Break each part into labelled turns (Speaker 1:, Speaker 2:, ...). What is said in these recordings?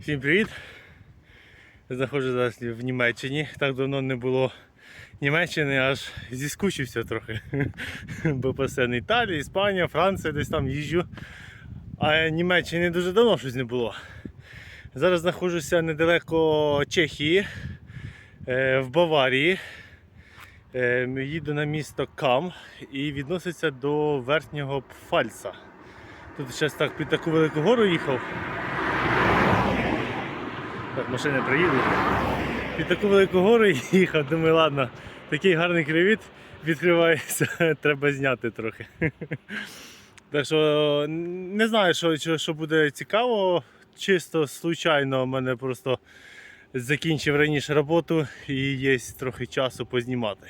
Speaker 1: Всім привіт! Знаходжуся зараз в Німеччині. Так давно не було Німеччини, аж зіскучився трохи. Бо постійно Італія, Іспанія, Франція, десь там їжджу. А Німеччини дуже давно щось не було. Зараз знаходжуся недалеко Чехії, е, в Баварії. Е, Їду на місто Кам і відноситься до верхнього Пфальца. Тут зараз так під таку велику гору їхав. Так, машини приїдуть. Під таку велику гору їхав, думаю, ладно, такий гарний кривіт відкривається, треба зняти трохи. Так що не знаю, що, що, буде цікаво. Чисто случайно мене просто закінчив раніше роботу і є трохи часу познімати.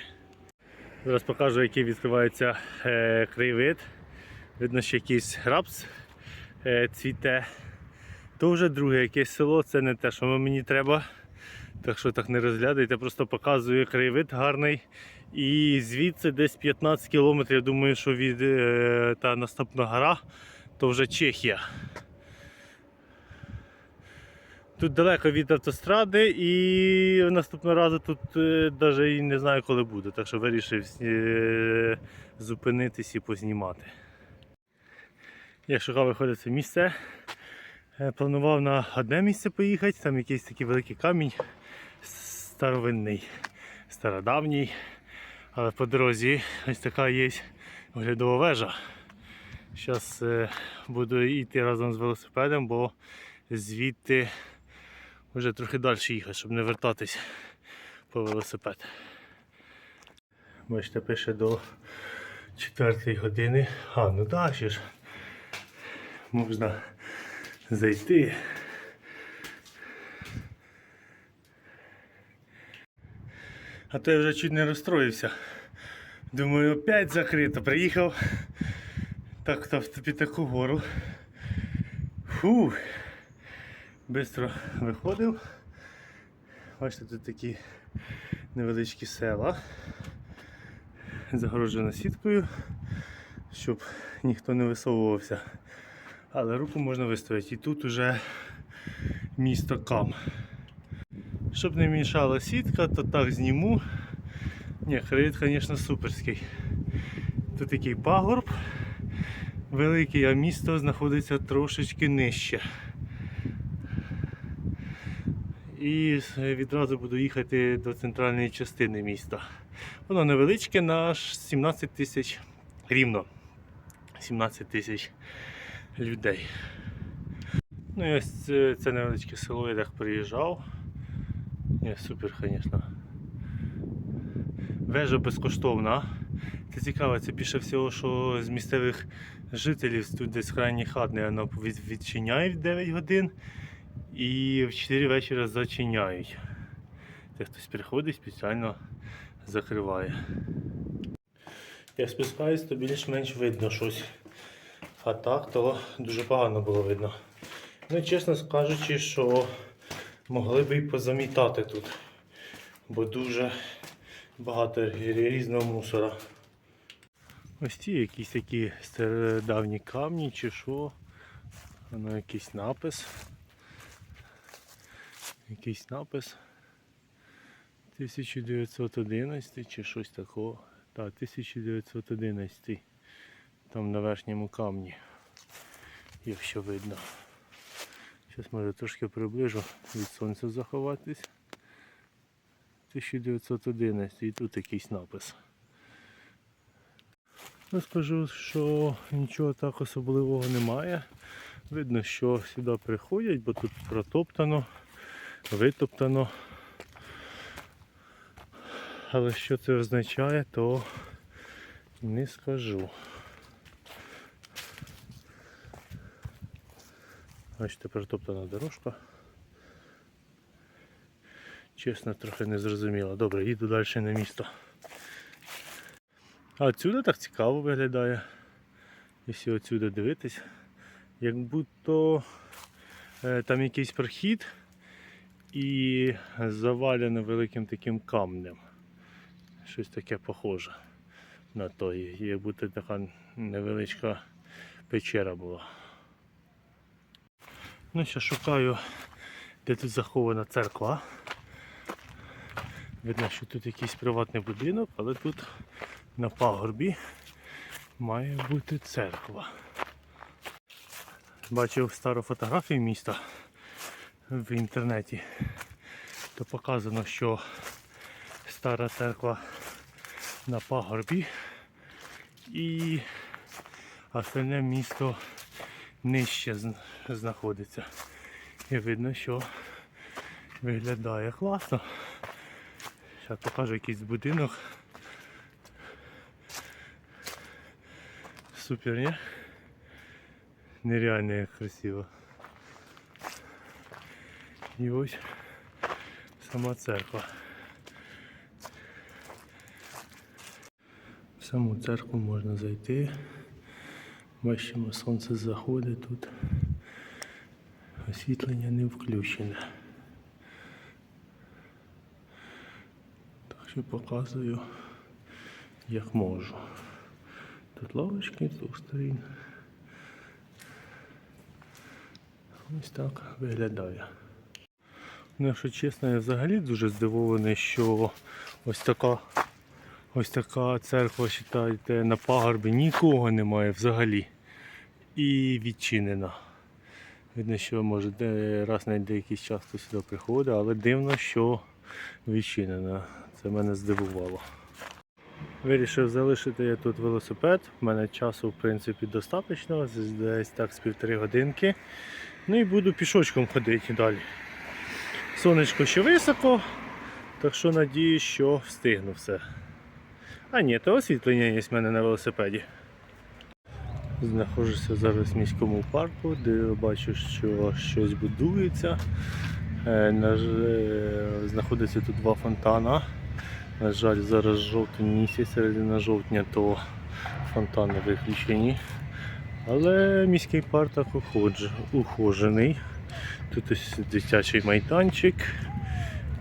Speaker 1: Зараз покажу, який відкривається е, краєвид. Видно, що якийсь рапс е, цвіте. То вже друге якесь село, це не те, що мені треба. Так що так не розглядайте, просто показую краєвид гарний. І звідси десь 15 кілометрів, думаю, що від е, та наступна гора, то вже Чехія. Тут далеко від автостради і наступного разу тут навіть і не знаю, коли буде. Так що вирішив е, зупинитись і познімати. Я шукав виходить це місце. Е, Планував на одне місце поїхати, там якийсь такий великий камінь старовинний, стародавній. Але по дорозі ось така є оглядова вежа. Зараз буду йти разом з велосипедом, бо звідти вже трохи далі їхати, щоб не вертатись по велосипед. Бачите, пише до 4 години. А, ну так, ще ж можна зайти. А то я вже чуть не розстроївся. Думаю, опять закрито. Приїхав так то під таку гору. Фу. Бистро виходив. Бачите, тут такі невеличкі села. Загороджена сіткою, щоб ніхто не висовувався. Але руку можна виставити. І тут уже місто Кам. Щоб не мішала сітка, то так зніму. Ні, краєвид, звісно, суперський. Тут такий пагорб великий, а місто знаходиться трошечки нижче. І відразу буду їхати до центральної частини міста. Воно невеличке на аж 17 тисяч рівно. 17 тисяч людей. Ну і ось це, невеличке село, я так приїжджав. Ні, супер, звісно. Вежа безкоштовна. Це цікаво, це більше всього, що з місцевих жителів тут десь крайні хатне воно від- відчиняють в 9 годин і в 4 вечора зачиняють. Це хтось приходить спеціально закриває. Я спускаюсь, то більш-менш видно щось. А так, то дуже погано було видно. Ну, і чесно скажучи, що могли б і позамітати тут, бо дуже багато різного мусора. Ось ці якісь такі стародавні камні чи що. Воно якийсь напис. Якийсь напис. 1911 чи щось такого. Так, 1911. Там на верхньому камні. Якщо видно. Зараз може трошки приближу від сонця заховатись. 1911 і тут якийсь напис. Ну, скажу, що нічого так особливого немає. Видно, що сюди приходять, бо тут протоптано, витоптано. Але що це означає, то не скажу. Бачите, протоптана дорожка. Чесно, трохи не зрозуміло. Добре, їду далі на місто. А отсюди так цікаво виглядає. Якщо отсюди дивитись, як будто е, там якийсь прохід і завалено великим таким камнем. Щось таке похоже на то. І Як будто така невеличка печера була. Ну, ще шукаю де тут захована церква. Видно, що тут якийсь приватний будинок, але тут на пагорбі має бути церква. Бачив стару фотографію міста в інтернеті, то показано, що стара церква на пагорбі і остальне місто нижче знаходиться. І видно, що виглядає класно. Зараз покажу якийсь будинок. Супер, ні? Нереально як красиво. І ось сама церква. В саму церкву можна зайти. Бачимо, сонце заходить тут. Освітлення не включене. Так що показую, як можу. Тут лавочки з двох сторін. Ось так виглядає. Ну, якщо чесно, я взагалі дуже здивований, що ось така ось така церква, вважаєте, на пагорбі нікого немає взагалі. І відчинена. Видно, що може раз на деякий час хтось сюди приходить, але дивно, що відчинена. Це мене здивувало. Вирішив залишити я тут велосипед. У мене часу в принципі достатньо, десь так з півтори годинки. Ну і буду пішочком ходити далі. Сонечко ще високо, так що надію, що встигну все. А ні, то освітлення є в мене на велосипеді. Знаходжуся зараз в міському парку, де бачу, що щось будується. Е, е, Знаходиться тут два фонтана. На жаль, зараз жовтень місяць, середина жовтня, то фонтани виключені. Але міський парк так ухожений. Тут ось дитячий майданчик.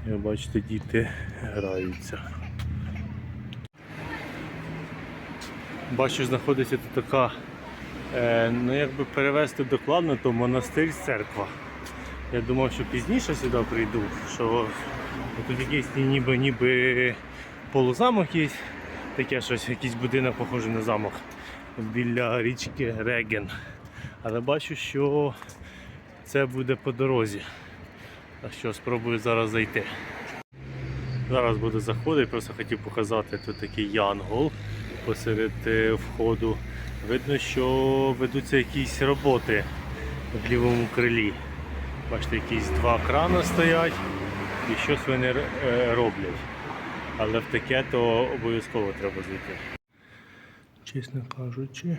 Speaker 1: Як бачите, діти граються. Бачу, знаходиться тут така, е, ну якби перевести докладно, то монастир церква. Я думав, що пізніше сюди прийду, що тут якийсь ніби ніби полузамок є, таке щось, якийсь будинок похожий на замок біля річки Реген. Але бачу, що це буде по дорозі. Так що спробую зараз зайти. Зараз буду заходити, просто хотів показати тут такий янгол посеред е, входу. Видно, що ведуться якісь роботи в лівому крилі. Бачите, якісь два крани стоять і щось вони е, роблять. Але в таке то обов'язково треба зайти. Чесно кажучи,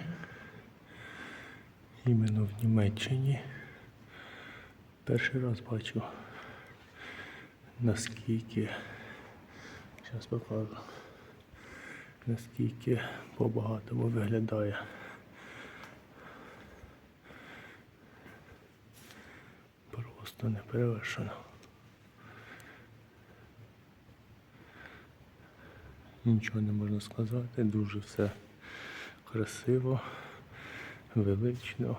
Speaker 1: іменно в Німеччині перший раз бачу наскільки зараз покажу наскільки по-багатому виглядає. Просто не перевершено. Нічого не можна сказати, дуже все красиво, велично,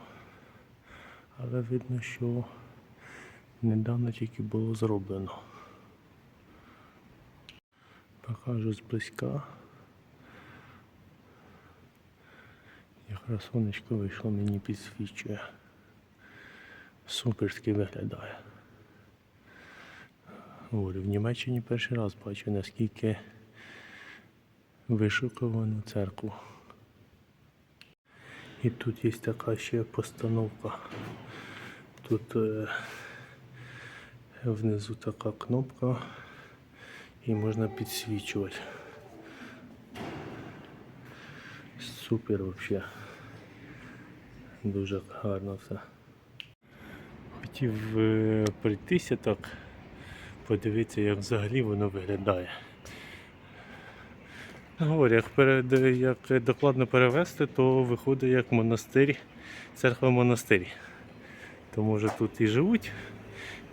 Speaker 1: але видно, що недавно тільки було зроблено. Покажу зблизька. Якраз сонечко вийшло, мені підсвічує. Суперськи виглядає. Говорю, в Німеччині перший раз бачу, наскільки вишукувану церкву. І тут є така ще постановка. Тут е, внизу така кнопка і можна підсвічувати. Супер вообще. Дуже гарно все. Хотів е, прийтися так, подивитися, як взагалі воно виглядає. Говорю, як, перед, як докладно перевести, то виходить як монастир, церква монастир. То може тут і живуть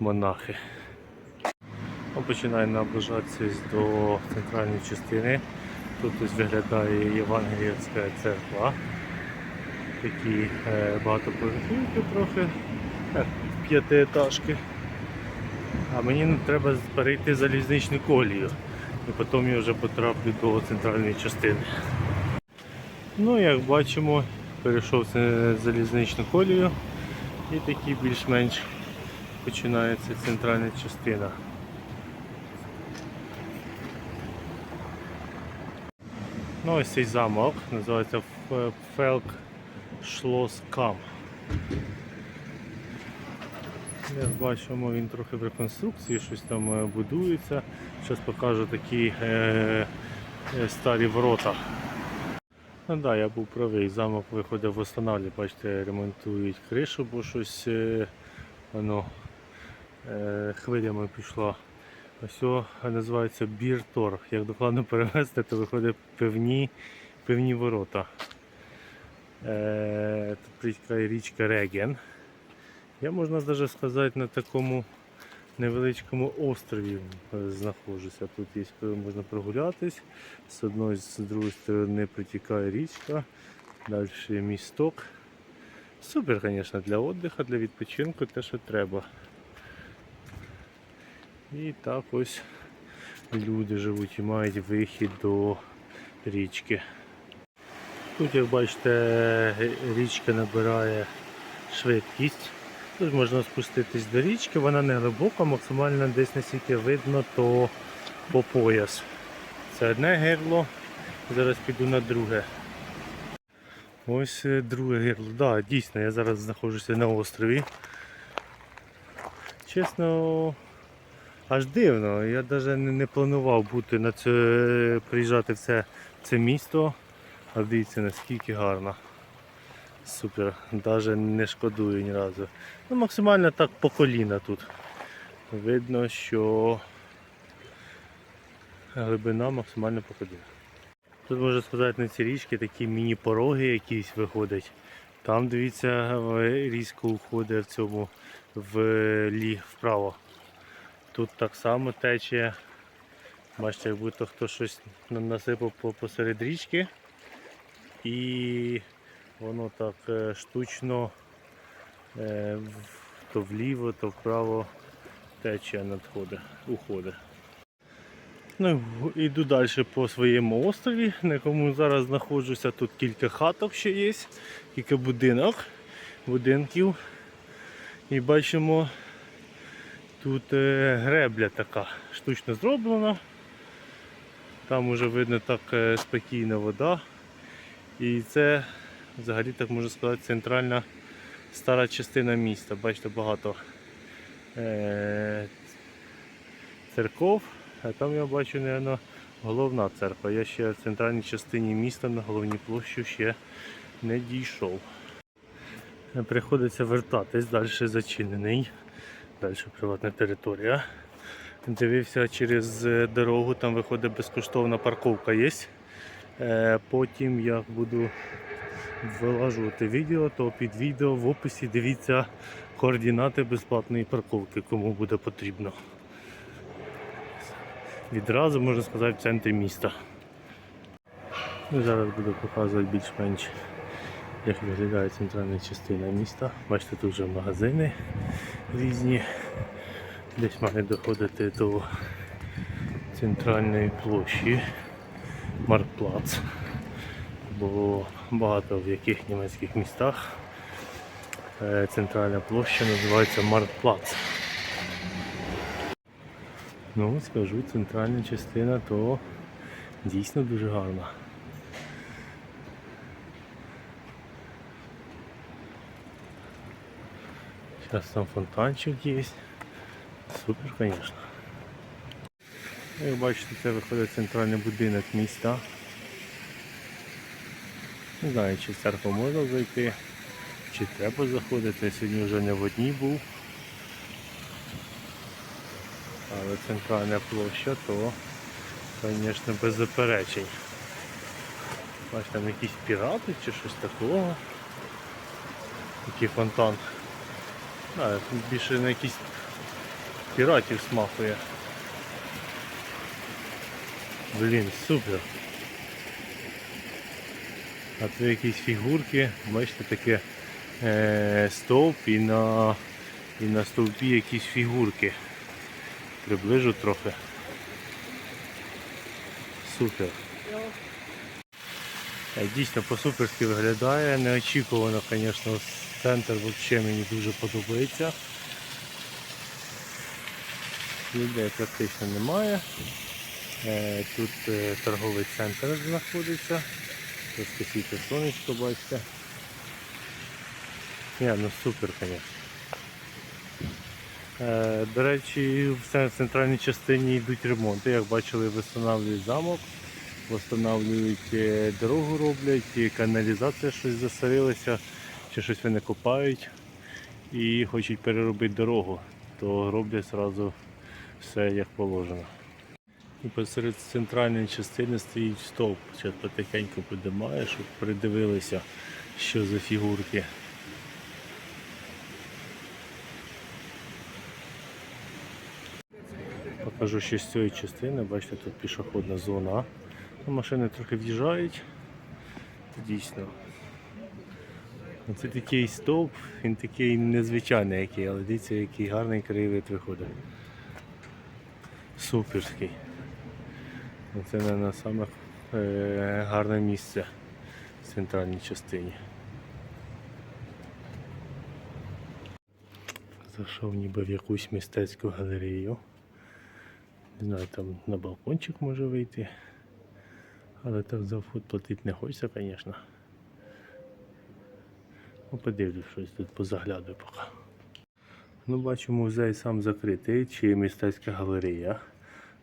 Speaker 1: монахи. Ну, Починаю наближатися до центральної частини. Тут ось виглядає Євангеліївська церква. Такі е, багатоповерхівки трохи, е, п'ятиетажки. А мені треба перейти залізничну колію. І потім я вже потраплю до центральної частини. Ну, як бачимо, перейшов залізничну колію і такий більш-менш починається центральна частина. Ну, ось цей замок називається Фелк Шлос Кам. Як бачимо, він трохи в реконструкції, щось там е, будується. Зараз покажу такі е, е, старі ворота. Ну да, я був правий, замок виходить в останавлі, бачите, ремонтують кришу, бо щось е, воно е, хвилями пішло. Ось о, називається біртор. Як докладно перевести, то виходить певні, певні ворота. Е, тут така річка Реген. Я можна навіть сказати на такому невеличкому острові е, знаходжуся. Тут є можна прогулятись. З одної з другої сторони протікає річка, далі місток. Супер, звісно, для відпочинку, для відпочинку те, що треба. І так ось люди живуть і мають вихід до річки. Тут, як бачите, річка набирає швидкість. Тут можна спуститись до річки, вона не глибока, максимально десь наскільки видно, то по пояс. Це одне гирло. Зараз піду на друге. Ось е, друге гирло. Да, дійсно, я зараз знаходжуся на острові. Чесно, аж дивно. Я навіть не, планував бути на це, приїжджати в це, це місто. А дивіться наскільки гарно. Супер, навіть не шкодую ні разу. Ну, максимально так по коліна тут. Видно, що глибина максимально по коліна. Тут можна сказати на ці річки такі міні-пороги якісь виходять. Там дивіться, різко уходить в цьому в лі вправо. Тут так само тече. Бачите, як будто хто щось насипав посеред річки. І воно так е, штучно е, то вліво, то вправо тече надходить, уходить. Ну, йду далі по своєму острові, на якому зараз знаходжуся. Тут кілька хаток ще є, кілька будинок, будинків. І бачимо, тут е, гребля така штучно зроблена. Там уже видно так спокійна вода. І це взагалі так можна сказати центральна стара частина міста. Бачите, багато е- церков, а там я бачу, мабуть, головна церква. Я ще в центральній частині міста на головній площі ще не дійшов. Приходиться вертатись, далі зачинений. Далі приватна територія. Дивився через дорогу, там виходить безкоштовна парковка є. Е, Потім як буду вилажувати відео, то під відео в описі дивіться координати безплатної парковки, кому буде потрібно. Відразу можна сказати в центрі міста. Ну, Зараз буду показувати більш-менш як виглядає центральна частина міста. Бачите, тут вже магазини різні. Десь має доходити до центральної площі Маркплац. Бо багато в яких німецьких містах е, центральна площа називається Маркплац. Ну, скажу, центральна частина то дійсно дуже гарна. Зараз там фонтанчик є. Супер, звісно. Як бачите, це виходить центральний будинок міста. Не знаю, чи в церкву можна зайти, чи треба заходити. Сьогодні вже не в одній був. Але центральна площа, то, звісно, без заперечень. Бачите, там якісь пірати чи щось такого. Такий фонтан. Більше на якісь піратів смахує. Блін, супер. А тут якісь фігурки, бачите, таке е, стовп і на, і на стовпі якісь фігурки. приближу трохи. Супер. Е, Дійсно по-суперськи виглядає. Неочікувано, звісно, центр взагалі мені дуже подобається. Людей практично немає. Е, Тут е, торговий центр знаходиться. Трошки світле сонечко, бачите. Ні, ну супер, звісно. Е, До речі, в центральній частині йдуть ремонти. Як бачили, встановлюють замок, встановлюють дорогу роблять, каналізація щось засорилася, чи щось вони копають і хочуть переробити дорогу, то роблять одразу все як положено. І посеред центральної частини стоїть стовп. Зараз потихеньку підіймає, щоб придивилися, що за фігурки. Покажу ще з цієї частини. Бачите, тут пішохідна зона. Ну, Машини трохи в'їжджають. Дійсно. Це такий стовп, він такий незвичайний який, але дивіться, який гарний краєвид виходить. Суперський. Це, мабуть, саме е, гарне місце в центральній частині. Зайшов ніби в якусь мистецьку галерею. Не знаю, там на балкончик може вийти. Але так за вход платити не хочеться, звісно. Ну, подивлюсь щось тут позаглядаю поки. Ну, бачу, музей сам закритий, чи мистецька галерея.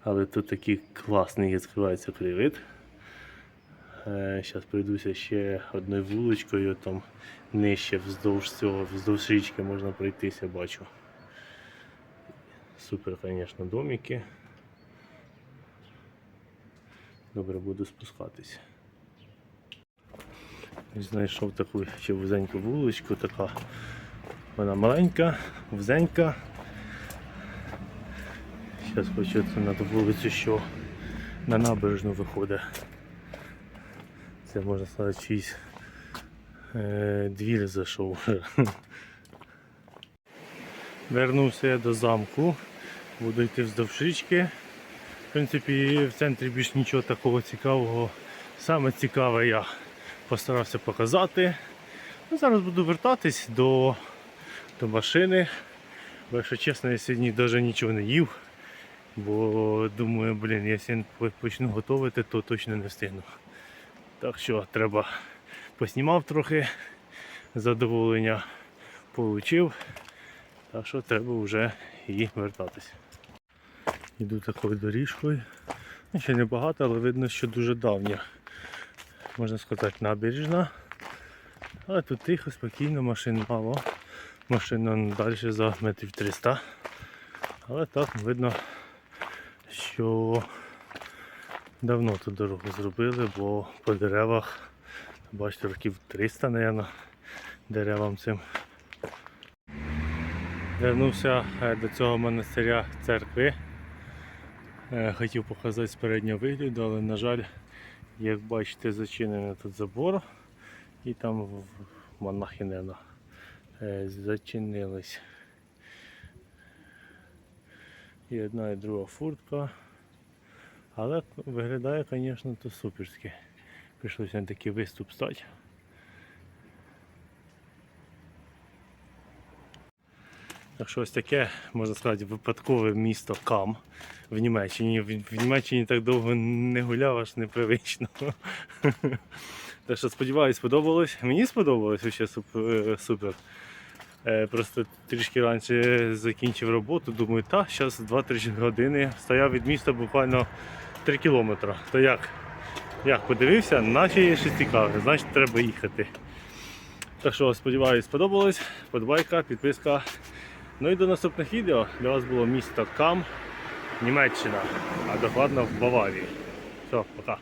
Speaker 1: Але тут такий класний відкривається кривид. Зараз пройдуся ще одною вуличкою, там нижче вздовж цього, вздовж річки можна пройтися, бачу. Супер, звісно, домики. Добре, буду спускатися. Знайшов таку ще вузеньку вуличку, така вона маленька, вузенька. Зараз хочу на ту вулицю, що на набережну виходить. Це можна сказати чийсь е, двір зайшов. Вернувся я до замку, буду йти вздовж річки. В принципі, в центрі більш нічого такого цікавого. Саме цікаве я постарався показати. Ну, зараз буду вертатись до, до машини. Бо якщо чесно, я сьогодні навіть нічого не їв. Бо думаю, блін, якщо почну готувати, то точно не встигну. Так що треба поснімав трохи, задоволення получив. Так що треба вже і вертатись. Йду такою доріжкою. Ну, Ще не багато, але видно, що дуже давня. Можна сказати, набережна. Але тут тихо, спокійно, машин мало. Машина далі за метрів 300. Але так видно, що давно ту дорогу зробили, бо по деревах, бачите, років 300, мабуть, деревам цим. Вернувся е, до цього монастиря церкви. Е, Хотів показати з переднього вигляду, але, на жаль, як бачите, зачинений тут забор і там монахи, мабуть, е, зачинились. І одна і друга фуртка. Але виглядає, звісно, то суперськи. Прийшлося на такий виступ стати. Так що ось таке, можна сказати, випадкове місто Кам в Німеччині. В, Німеччині так довго не гуляв, аж непривично. Так що сподіваюсь, сподобалось. Мені сподобалось ще супер. Е, Просто трішки раніше закінчив роботу, думаю, та, зараз 2-3 години. Стояв від міста буквально 3 кілометри. То як? Як подивився, наче є щось цікаве, значить треба їхати. Так що сподіваюсь, сподобалось. Подбайка, підписка. Ну і до наступних відео. Для вас було місто Кам, Німеччина, а докладно в Баварії. Все, пока.